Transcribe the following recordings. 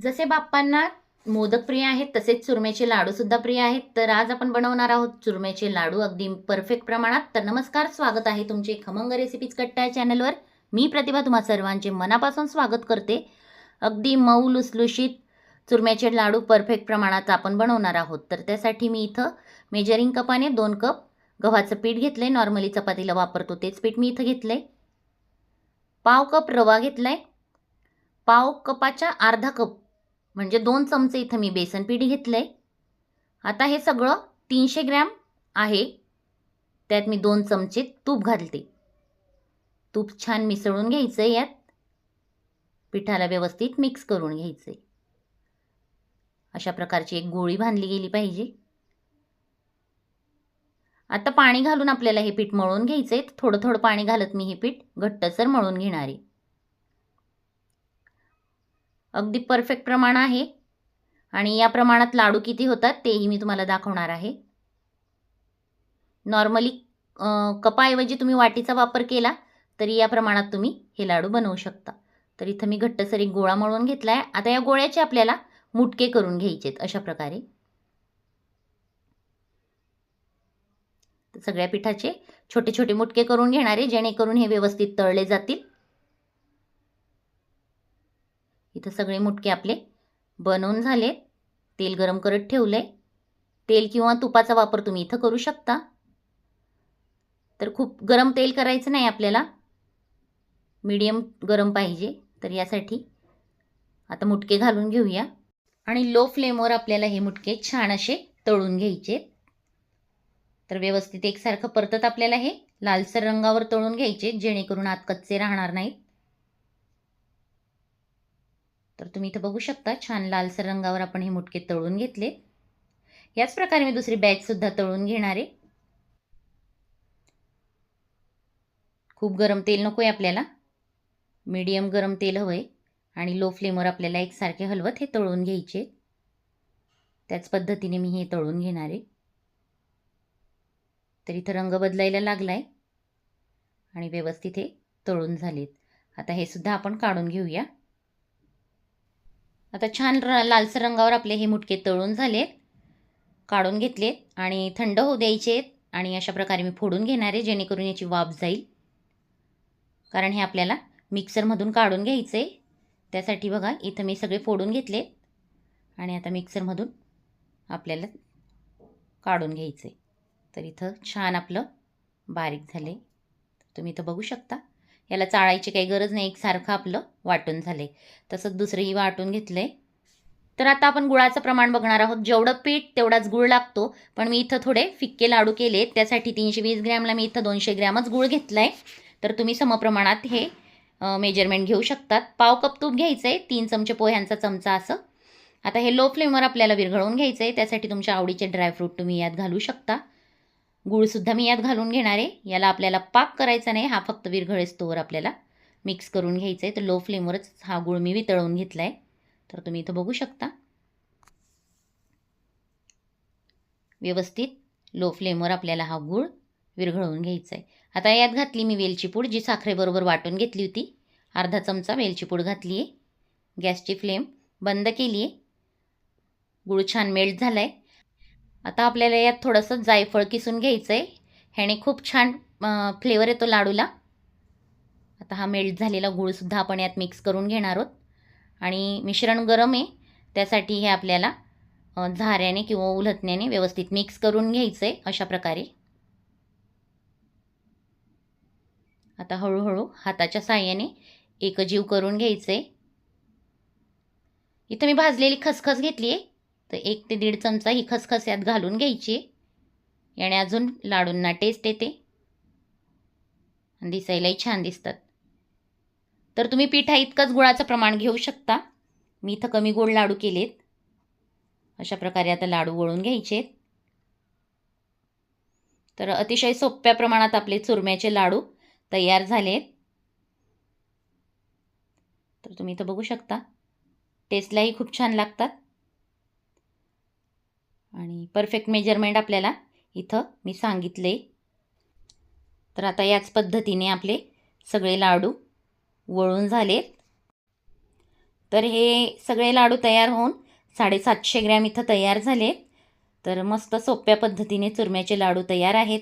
जसे बाप्पांना मोदक प्रिय आहेत तसेच चुरम्याचे लाडू सुद्धा प्रिय आहेत. तर आज आपण बनवणार आहोत चुरम्याचे लाडू अगदी परफेक्ट प्रमाणात. तर नमस्कार स्वागत आहे तुमचे खमंग रेसिपीज कट्टा या चॅनलवर मी प्रतिभा तुम्हा सर्वांचे मनापासून स्वागत करते. अगदी मऊ लुसलुशीत चुरम्याचे लाडू परफेक्ट प्रमाणात आपण बनवणार आहोत. तर त्यासाठी मी इथं मेजरिंग कपाने दोन कप गव्हाचं पीठ घेतलं आहे नॉर्मली चपातीला वापरतो तेच पीठ मी इथं घेतलं आहे पाव कप रवा घेतला आहे पाव कपाच्या अर्धा कप म्हणजे दोन चमचे इथं मी बेसन पीठ घेतलं आहे आता हे सगळं तीनशे ग्रॅम आहे. त्यात मी दोन चमचे तूप घालते. तूप छान मिसळून घ्यायचं आहे यात. पिठाला व्यवस्थित मिक्स करून घ्यायचं आहे अशा प्रकारची एक गोळी बांधली गेली पाहिजे. आता पाणी घालून आपल्याला हे पीठ मळून घ्यायचं आहे थोडं थोडं पाणी घालत मी हे पीठ. घट्टसर मळून घेणार. आहे अगदी परफेक्ट प्रमाण आहे. आणि या प्रमाणात लाडू किती होतात तेही मी तुम्हाला दाखवणार आहे. नॉर्मली कपाऐवजी तुम्ही वाटीचा वापर केला तरी या प्रमाणात तुम्ही हे लाडू बनवू शकता. तर इथं मी घट्टसर एक गोळा मळून घेतला आहे आता या गोळ्याचे आपल्याला मुटके करून घ्यायचेत अशा प्रकारे. सगळ्या पिठाचे छोटे छोटे मुटके करून घेणारे जेणेकरून हे व्यवस्थित तळले जातील. इथं सगळे मुटके आपले बनवून झाले. तेल गरम करत ठेवलं आहे तेल किंवा तुपाचा वापर तुम्ही इथं करू शकता. तर खूप गरम तेल करायचं नाही आपल्याला. मीडियम गरम पाहिजे तर यासाठी आता मुटके घालून घेऊया. आणि लो फ्लेमवर आपल्याला हे मुटके छान असे तळून घ्यायचे. तर व्यवस्थित एकसारखं परतत आपल्याला हे लालसर रंगावर तळून घ्यायचे जेणेकरून आत कच्चे राहणार नाहीत. तर तुम्ही इथं बघू शकता छान लालसर रंगावर आपण हे मुटके तळून घेतले. याच प्रकारे मी दुसरी बॅचसुद्धा तळून घेणार आहे. खूप गरम तेल नको आहे आपल्याला. मीडियम गरम तेल हवं आहे आणि लो फ्लेमवर आपल्याला एकसारखे हलवत हे तळून घ्यायचे. त्याच पद्धतीने मी हे तळून घेणार आहे. तर इथं रंग बदलायला लागला आहे आणि व्यवस्थित हे तळून झालेत. आता हे सुद्धा आपण काढून घेऊया. आता छान र लालसर रंगावर आपले हे मुटके तळून झालेत काढून घेतलेत आणि थंड होऊ द्यायचे आणि अशा प्रकारे मी फोडून घेणार आहे जेणेकरून याची वाफ जाईल. कारण हे आपल्याला मिक्सरमधून काढून घ्यायचं आहे त्यासाठी बघा इथं मी सगळे फोडून घेतले आणि आता मिक्सरमधून आपल्याला काढून घ्यायचं आहे तर इथं छान आपलं बारीक झाले तुम्ही इथं बघू शकता. याला चाळायची काही गरज नाही एकसारखं आपलं वाटून झालं आहे तसंच दुसरंही वाटून घेतलं आहे तर आता आपण गुळाचं प्रमाण बघणार आहोत. जेवढं पीठ तेवढाच गुळ लागतो. पण मी इथं थोडे फिक्के लाडू केले त्यासाठी तीनशे वीस ग्रॅमला मी इथं दोनशे ग्रॅमच गुळ घेतला आहे तर तुम्ही समप्रमाणात हे मेजरमेंट घेऊ शकतात. पाव कप तूप घ्यायचं आहे तीन चमचे पोह्यांचा चमचा असं. आता हे लो फ्लेमवर आपल्याला विरघळवून घ्यायचं आहे त्यासाठी तुमच्या आवडीचे ड्रायफ्रूट तुम्ही यात घालू शकता. गूळसुद्धा मी यात घालून घेणार आहे. याला आपल्याला पाक करायचा नाही हा फक्त विरघळेस्तोवर आपल्याला मिक्स करून घ्यायचं आहे तर लो फ्लेमवरच हा गुळ मी वितळवून घेतला आहे तर तुम्ही इथं बघू शकता. व्यवस्थित लो फ्लेमवर आपल्याला हा गूळ विरघळवून घ्यायचा आहे आता यात घातली मी वेलची पूड जी साखरेबरोबर वाटून घेतली होती. अर्धा चमचा वेलची पूड घातली आहे गॅसची फ्लेम बंद केली आहे गूळ छान मेल्ट झाला आहे आता आपल्याला यात थोडंसं जायफळ किसून घ्यायचं आहे ह्याने खूप छान फ्लेवर येतो लाडूला. आता हा मेल्ट झालेला गूळसुद्धा आपण यात मिक्स करून घेणार आहोत. आणि मिश्रण गरम आहे. त्यासाठी हे आपल्याला झाऱ्याने किंवा उलथण्याने व्यवस्थित मिक्स करून घ्यायचं आहे अशा प्रकारे. आता हळूहळू हाताच्या साह्याने एकजीव करून घ्यायचं आहे इथं मी भाजलेली खसखस घेतली आहे तर एक ते दीड चमचा ही खसखस यात घालून घ्यायची. याने अजून लाडूंना टेस्ट येते. दिसायलाही छान दिसतात. तर तुम्ही पिठा इतकंच गुळाचं प्रमाण घेऊ शकता. मी इथं कमी गोड लाडू केलेत. अशा प्रकारे आता लाडू वळून घ्यायचे तर अतिशय सोप्या प्रमाणात आपले चुरम्याचे लाडू तयार झालेत. तर तुम्ही इथं बघू शकता. टेस्टलाही खूप छान लागतात. आणि परफेक्ट मेजरमेंट आपल्याला इथं मी सांगितले. तर आता याच पद्धतीने आपले सगळे लाडू वळून झालेत. तर हे सगळे लाडू तयार होऊन साडेसातशे ग्रॅम इथं तयार झाले तर मस्त सोप्या पद्धतीने चुरम्याचे लाडू तयार आहेत.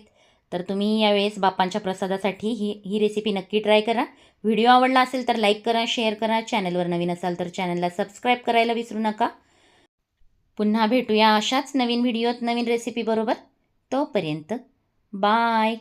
तर तुम्ही यावेळेस बापांच्या प्रसादासाठी ही ही रेसिपी नक्की ट्राय करा. व्हिडिओ आवडला असेल तर लाईक करा शेअर करा. चॅनलवर नवीन असाल तर चॅनलला सबस्क्राईब करायला विसरू नका. पुन्हा भेटूया अशाच नवीन व्हिडिओत नवीन रेसिपीबरोबर तोपर्यंत बाय